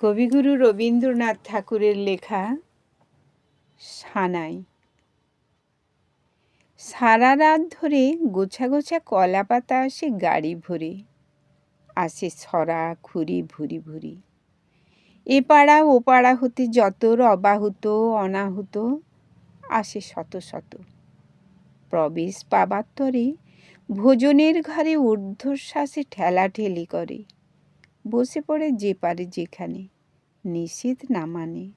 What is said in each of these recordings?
কবিগুরু রবীন্দ্রনাথ ঠাকুরের লেখা সানাই। সারা রাত ধরে গোছা গোছা কলা পাতা আসে গাড়ি ভরে, আসে ছড়া খুরি ভুরি ভুরি এ পাড়া ও পাড়া হতে যত অবাহুত অনাহুত, আসে শত শত। প্রবেশ পাবার তরে ভোজনের ঘরে ঊর্ধ্বশ্বাসে ঠেলাঠেলি করে। বসে পড়ে যে পারে যেখানে, নিষেধ না মানে।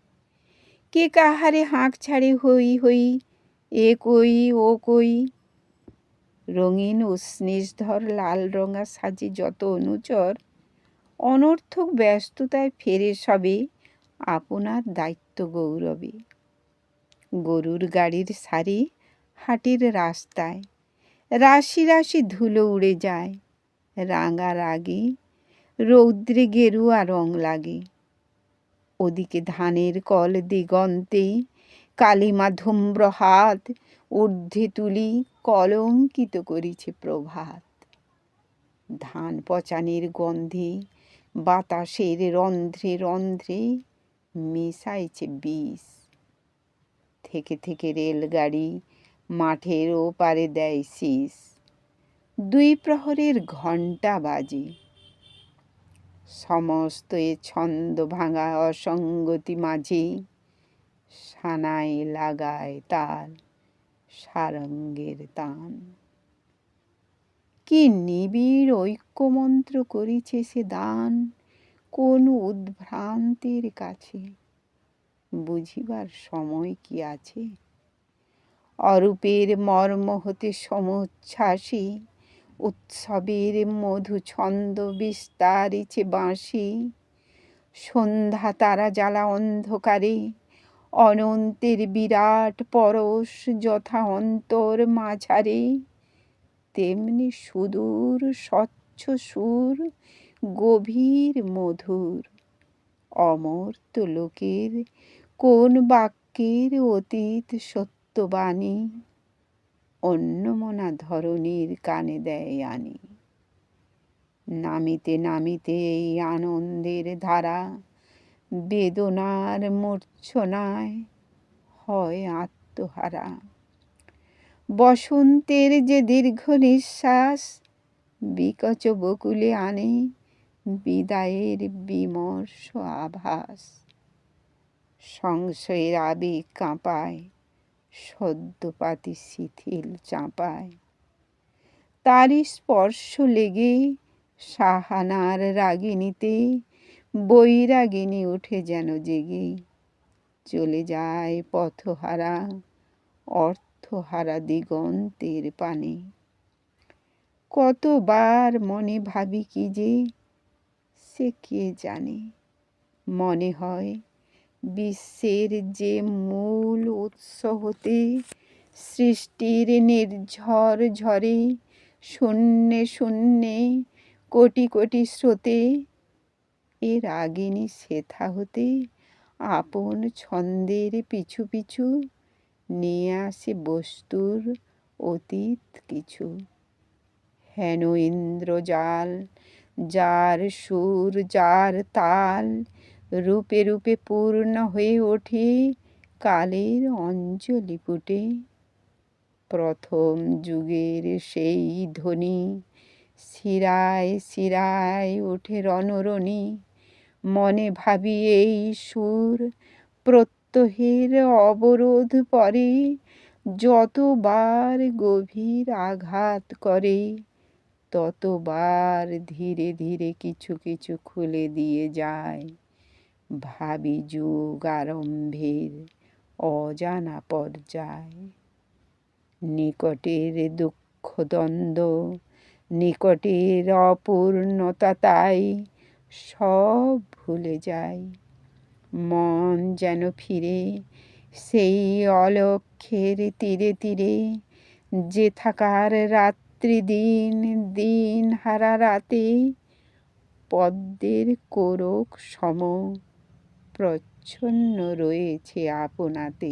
কে কাহারে হাঁক ছাড়ে হই হই, এ কই, ও কই? রঙিন ও স্নিগ্ধর লাল রঙা সাজে যত অনুচর, অনর্থক ব্যস্ততায় ফেরে সবে আপনার দায়িত্ব গৌরবে। গরুর গাড়ির সারি হাটের রাস্তায়, রাশি রাশি ধুলো উড়ে যায়, রাঙা রাগে রৌদ্রে গেরুয়া রং লাগে। ওদিকে ধানের কল দিগন্তে কালিমা ধুম্র হাত ঊর্ধ্বে তুলি কলঙ্কিত করিছে প্রভাত। ধান পচানের গন্ধে, বাতাসের রন্ধ্রে রন্ধ্রে মেশাইছে বিষ। থেকে থেকে রেলগাড়ি মাঠের ওপারে দেয় শীষ। দুই প্রহরের ঘণ্টা বাজে। সমস্ত এ ছন্দ ভাঙা অসঙ্গতি মাঝে সানাই লাগায় তাল সারঙ্গের তান। কি নিবিড় ঐক্যমন্ত্র করিছে সে দান কোন উদ্ভ্রান্তির কাছে? বুঝিবার সময় কি আছে? অরূপের মর্ম হতে সমুচ্ছ্বাসী উৎসবের মধু ছন্দ বিস্তারিছে বাঁশি। সন্ধ্যা তারা জ্বালা অন্ধকারে। অনন্তের বিরাট পরশ যথা অন্তর মাঝারে। তেমনি সুদূর, স্বচ্ছ সুর, গভীর মধুর। অমর্ত লোকের কোন বাক্যের অতীত সত্যবাণী? অন্যমনা ধরনীর কানে দেয় আনি। নামিতে নামিতে এই আনন্দের ধারা বেদনার মূর্ছনায় হয় আত্মহারা। বসন্তের যে দীর্ঘ নিঃশ্বাস বিকচ বকুলে আনে বিদায়ের বিমর্ষ আভাস। সংশয়ের আবেগ কাঁপায় সদ্যপাতি শিথিল চাঁপায়। তারই স্পর্শ লেগে সাহানার রাগিনীতে বৈরাগিনী উঠে যেন জেগে চলে যায় পথহারা, অর্থহারা দিগন্তের পানে। কতবার মনে ভাবি কি যে, সে কে জানে? মনে হয় বিশ্বের যে মূল উৎস হতে সৃষ্টির নির্ঝর ঝরে, শূন্যে শূন্যে কোটি কোটি স্রোতে, এর রাগিনী সেথা হতে আপন ছন্দের পিছু পিছু নিয়ে আসে বস্তুর অতীত কিছু। হেন ইন্দ্রজাল, যার সুর, যার তাল রূপে রূপে পূর্ণ হয়ে ওঠে, কালের অঞ্জলি পুটে প্রথম যুগের সেই ধ্বনি, শিরায় শিরায় ওঠে রণরণী। মনে ভাবি এই সুর প্রত্যহের অবরোধ পরে, যতবার গভীর আঘাত করে, ততবার ধীরে ধীরে কিছু কিছু খুলে দিয়ে যায়। ভাবি যুগ আরম্ভের অজানা পর্যায়। নিকটের দুঃখ দ্বন্দ্ব নিকটের অপূর্ণতা তাই সব ভুলে যায় মন যেন ফিরে সেই অলক্ষের তীরে তীরে, যে থাকার রাত্রি দিন দিন হারা রাতে, পদ্মের কোরক সম প্রচ্ছন্ন রয়েছে আপনাতে।